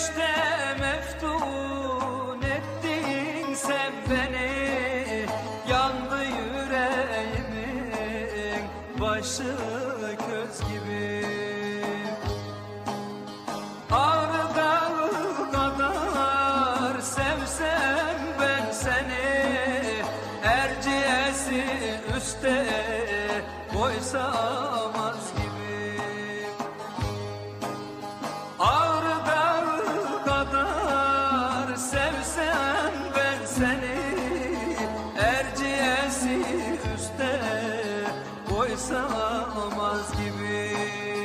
ateşte meftun ettin sen beni. Yandı yüreğimin başı köz gibi. Ağrı dağı kadar sevsem ben seni. Erciyesi üste koysamaz gibi. Sevsem ben seni Erciyesi üste koysamaz gibi